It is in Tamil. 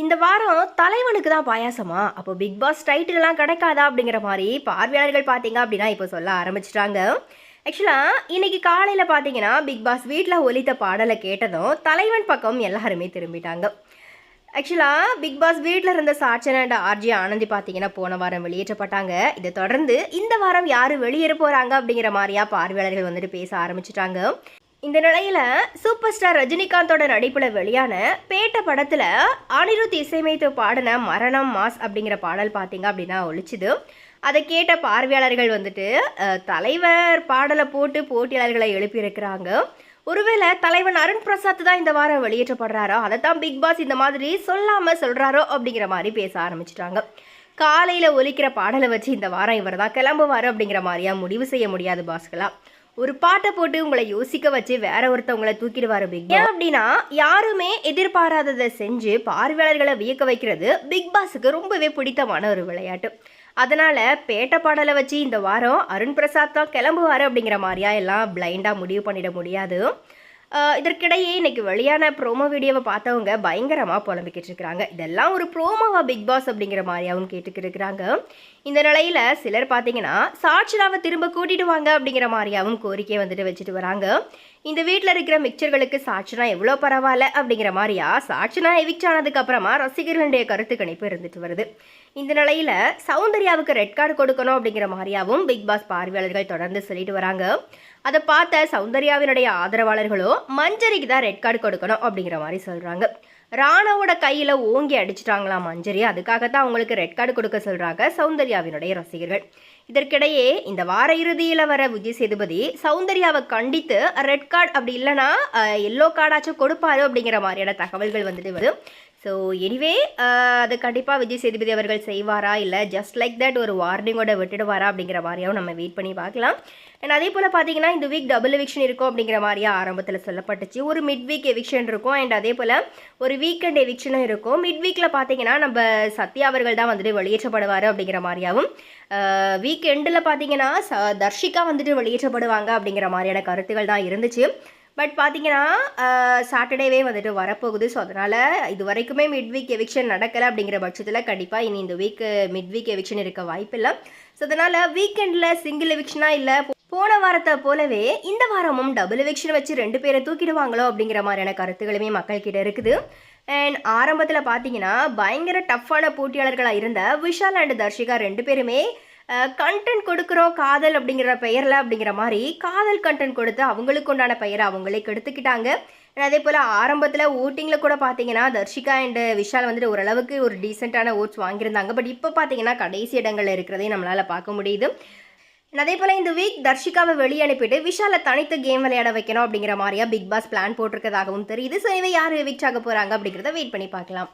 இந்த வாரம் தலைவனுக்கு தான் பாயாசமா? அப்போ பிக் பாஸ் டைட்டிலெலாம் கிடைக்காதா அப்படிங்கிற மாதிரி பார்வையாளர்கள் பார்த்தீங்க அப்படின்னா இப்போ சொல்ல ஆரம்பிச்சிட்டாங்க. ஆக்சுவலாக இன்னைக்கு காலையில் பார்த்தீங்கன்னா பிக் பாஸ் வீட்டில் ஒலித்த பாடலை கேட்டதும் தலைவன் பக்கம் எல்லாருமே திரும்பிட்டாங்க. ஆக்சுவலாக பிக் பாஸ் வீட்டில் இருந்த சாட்சன் அண்ட் ஆர்ஜி ஆனந்தி பார்த்தீங்கன்னா போன வாரம் வெளியேற்றப்பட்டாங்க. இதை தொடர்ந்து இந்த வாரம் யார் வெளியேற போகிறாங்க அப்படிங்கிற மாதிரியா பார்வையாளர்கள் வந்துட்டு பேச ஆரம்பிச்சிட்டாங்க. இந்த நிலையில் சூப்பர் ஸ்டார் ரஜினிகாந்தோட நடிப்பில் வெளியான பேட்ட படத்தில் அனிருத் இசையமைத்து பாடின மரணம் மாஸ் அப்படிங்கிற பாடல் பார்த்தீங்க அப்படின்னா ஒழிச்சுது அதை கேட்ட பார்வையாளர்கள் வந்துட்டு தலைவர் பாடலை போட்டு போட்டியாளர்களை எழுப்பியிருக்கிறாங்க. ஒருவேளை தலைவன் அருண் பிரசாத் தான் இந்த வாரம் வெளியேற்றப்படுறாரோ அதை தான் பிக் பாஸ் இந்த மாதிரி சொல்லாமல் சொல்கிறாரோ அப்படிங்கிற மாதிரி பேச ஆரம்பிச்சிட்டாங்க. காலையில் ஒலிக்கிற பாடலை வச்சு இந்த வாரம் இவர் தான் கிளம்புவார் அப்படிங்கிற மாதிரியா முடிவு செய்ய முடியாது பாஸ்களாக ஒரு பாட்டை போட்டு உங்களை யோசிக்க வச்சு வேற ஒருத்தவங்களை தூக்கிடுவாரு பிக் ஏன் அப்படின்னா யாருமே எதிர்பாராததை செஞ்சு பார்வையாளர்களை வியக்க வைக்கிறது பிக் பாஸுக்கு ரொம்பவே பிடித்தமான ஒரு விளையாட்டு. அதனால பேட்ட பாடலை வச்சு இந்த வாரம் அருண் பிரசாத் தான் கிளம்புவாரு அப்படிங்கிற மாதிரியா எல்லாம் பிளைண்டாக முடிவு பண்ணிட முடியாது. இதற்கிடையே இன்னைக்கு வெளியான ப்ரோமோ வீடியோவை பார்த்தவங்க பயங்கரமாக புலம்பிக்கிட்டு இருக்கிறாங்க. இதெல்லாம் ஒரு ப்ரோமோவா பிக் பாஸ் அப்படிங்கிற மாதிரியாவும் கேட்டுக்கிட்டு இருக்கிறாங்க. இந்த நிலையில் சிலர் பார்த்தீங்கன்னா சாட்சிலாவை திரும்ப கூட்டிட்டு வாங்க அப்படிங்கிற மாதிரியாவும் கோரிக்கை வந்துட்டு வச்சுட்டு வராங்க. இந்த வீட்டில் இருக்கிற மிக்சர்களுக்கு சாட்சினா எவ்வளோ பரவாயில்ல அப்படிங்கிற மாதிரியா? சாட்சினா எவிக்ட் ஆனதுக்கு அப்புறமா ரசிகர்களுடைய கருத்து கணிப்பு இருந்துட்டு வருது. இந்த நிலையில சௌந்தர்யாவுக்கு ரெட் கார்டு கொடுக்கணும் அப்படிங்கிற மாதிரியாவும் பிக் பாஸ் பார்வையாளர்கள் தொடர்ந்து சொல்லிட்டு வராங்க. அதை பார்த்த சௌந்தர்யாவினுடைய ஆதரவாளர்களோ மஞ்சரிக்கு தான் ரெட் கார்டு கொடுக்கணும் அப்படிங்கிற மாதிரி சொல்றாங்க. ராணாவோட கையில் ஓங்கி அடிச்சிட்டாங்களாம் மஞ்சரி. அதுக்காகத்தான் அவங்களுக்கு ரெட் கார்டு கொடுக்க சொல்கிறாங்க சௌந்தர்யாவினுடைய ரசிகர்கள். இதற்கிடையே இந்த வார இறுதியில் வர விஜய் சேதுபதி சௌந்தர்யாவை கண்டித்து ரெட் கார்டு அப்படி இல்லைன்னா எல்லோ கார்டாச்சும் கொடுப்பாரு அப்படிங்கிற மாதிரியான தகவல்கள் வந்துட்டு வருது. ஸோ எனிவே uh, அது கண்டிப்பாக விஜய் சேதுபதி அவர்கள் செய்வாரா இல்லை ஜஸ்ட் லைக் தட் ஒரு வார்னிங்கோட விட்டுடுவாரா அப்படிங்கிற மாதிரியாவும் நம்ம வெயிட் பண்ணி பார்க்கலாம். அண்ட் அதே போல் பார்த்தீங்கன்னா இந்த வீக் டபுள் எவிக்ஷன் இருக்கும் அப்படிங்கிற மாதிரியா ஆரம்பத்தில் சொல்லப்பட்டுச்சு. ஒரு மிட் வீக் எவிக்ஷன் இருக்கும் அண்ட் அதே போல் ஒரு வீக்கெண்ட் எவிக்ஷனும் இருக்கும். மிட் வீக்கில் பார்த்தீங்கன்னா நம்ம சத்யா அவர்கள் தான் வந்துட்டு வெளியேற்றப்படுவார் அப்படிங்கிற மாதிரியாகவும் வீக் எண்டில் பார்த்தீங்கன்னா ச தர்ஷிகா வந்துட்டு வெளியேற்றப்படுவாங்க அப்படிங்கிற மாதிரியான கருத்துக்கள் தான் இருந்துச்சு. பட் பார்த்தீங்கன்னா சாட்டர்டேவே வந்துட்டு வரப்போகுது. ஸோ அதனால் இது வரைக்குமே மிட் வீக் எவிக்ஷன் நடக்கலை அப்படிங்கிற பட்சத்தில் கண்டிப்பாக இனி இந்த வீக் மிட் வீக் எவிக்ஷன் இருக்க வாய்ப்பில்லை. ஸோ அதனால் வீக்கெண்டில் சிங்கிள் எவிக்ஷனாக இல்லை போன வாரத்தை போலவே இந்த வாரமும் டபுள் எவிக்ஷன் வச்சு ரெண்டு பேரை தூக்கிடுவாங்களோ அப்படிங்கிற மாதிரியான கருத்துக்களுமே மக்கள்கிட்ட இருக்குது. அண்ட் ஆரம்பத்தில் பார்த்தீங்கன்னா பயங்கர டஃப்பான போட்டியாளர்களாக இருந்த விஷால் அண்ட் தர்ஷிகா ரெண்டு பேருமே கண்டென்ட் கொடுக்குறோம் காதல் அப்படிங்கிற பெயரில் அப்படிங்கிற மாதிரி காதல் கண்டென்ட் கொடுத்து அவங்களுக்கு உண்டான பெயரை அவங்களே கெடுத்துக்கிட்டாங்க. அதே போல் ஆரம்பத்தில் ஓட்டிங்கில் கூட பார்த்தீங்கன்னா தர்ஷிகா அண்ட் விஷால் வந்துட்டு ஓரளவுக்கு ஒரு டீசெண்டான ஓட்ஸ் வாங்கியிருந்தாங்க. பட் இப்போ பார்த்தீங்கன்னா கடைசி இடங்களில் இருக்கிறதையும் நம்மளால் பார்க்க முடியுது. அதே போல் இந்த வீக் தர்ஷிகாவை வெளியே அனுப்பிட்டு விஷாலை தனித்து கேம் விளையாட வைக்கணும் அப்படிங்கிற மாதிரியா பிக் பாஸ் பிளான் போட்டிருக்கதாகவும் தெரியுது. ஸோ இவை யார் எவிக்ட் ஆக போகிறாங்க அப்படிங்கிறத வெயிட் பண்ணி பார்க்கலாம்.